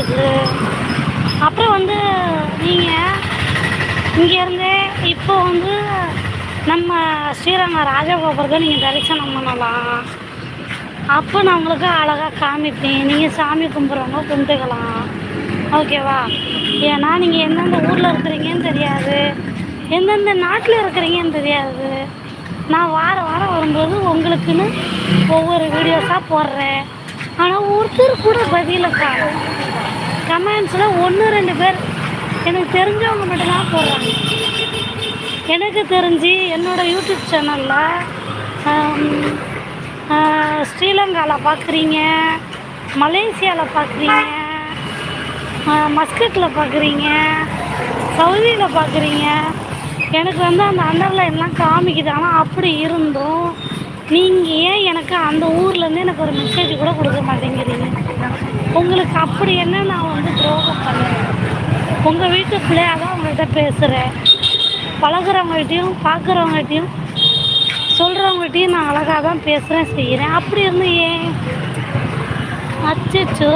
உங்களுக்கு. அப்புறம் வந்து நீங்கள் இங்கேருந்தே இப்போ வந்து நம்ம ஸ்ரீரங்கம் ராஜகோபுரத்தை நீங்கள் தரிசனம் பண்ணலாம். அப்போ நான் உங்களுக்கு அழகாக காமிப்பேன். நீங்கள் சாமி கும்பிட்றவங்க கும்பிட்டுக்கலாம். ஓகேவா? ஏன்னா நீங்கள் எந்தெந்த ஊரில் இருக்கிறீங்கன்னு தெரியாது. எந்தெந்த நாட்டில் இருக்கிறீங்கன்னு தெரியாது. நான் வாரம் வாரம் வரும்போது உங்களுக்குன்னு ஒவ்வொரு வீடியோஸாக போடுறேன். ஆனால் ஒருத்தர் கூட பதிலை கமெண்ட்ஸில் ஒன்று ரெண்டு பேர் எனக்கு தெரிஞ்சவங்க மட்டும்தான் போடுறாங்க. எனக்கு தெரிஞ்சு என்னோடய யூடியூப் சேனலில் ஸ்ரீலங்காவில் பார்க்குறீங்க மலேசியாவில் பார்க்குறீங்க மஸ்கட்டில் பார்க்குறீங்க சவுதியில் பார்க்குறீங்க எனக்கு வந்து அந்த அண்டர்லைன்லாம் காமிக்குது. ஆனால் அப்படி இருந்தும் நீங்கள் ஏன் எனக்கு அந்த ஊர்லேருந்து எனக்கு ஒரு மெசேஜ் கூட கொடுக்க மாட்டேங்கிறீங்க? உங்களுக்கு அப்படி என்ன நான் வந்து துரோகம் பண்ணுறேன் உங்கள் வீட்டு பிள்ளையாக தான் உங்கள்கிட்ட பேசுகிறேன் பழகிறவங்கள்ட்டையும் பார்க்குறவங்கள்ட்டையும் சொல்கிறவங்கள்ட்டையும் நான் அழகாக தான் பேசுகிறேன் செய்கிறேன் அப்படி இருந்து ஏன்? அச்சச்சோ.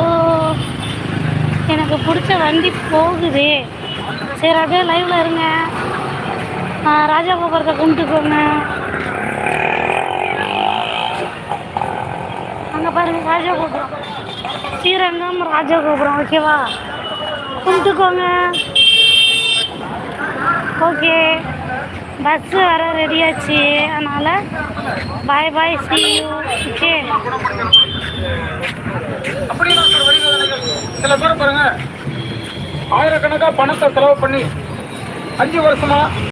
எனக்கு பிடிச்ச வண்டி போகுதே. சரி அப்படியே லைவில் இருங்க. ராஜா ராஜகோபுரத்தை கும்பிட்டுக்கோங்க அங்கே பாருங்கள் ராஜா கோபுரம். ஸ்ரீரங்கம் ராஜகோபுரம் ஓகேவா? கும்பிட்டுக்கோங்க. ஓகே. பஸ்ஸு வர ரெடியாச்சு அதனால் bye bye see you okay சில சில பேர் பாருங்க. ஆயிரக்கணக்காக பணத்தை செலவு பண்ணி அஞ்சு வருஷமா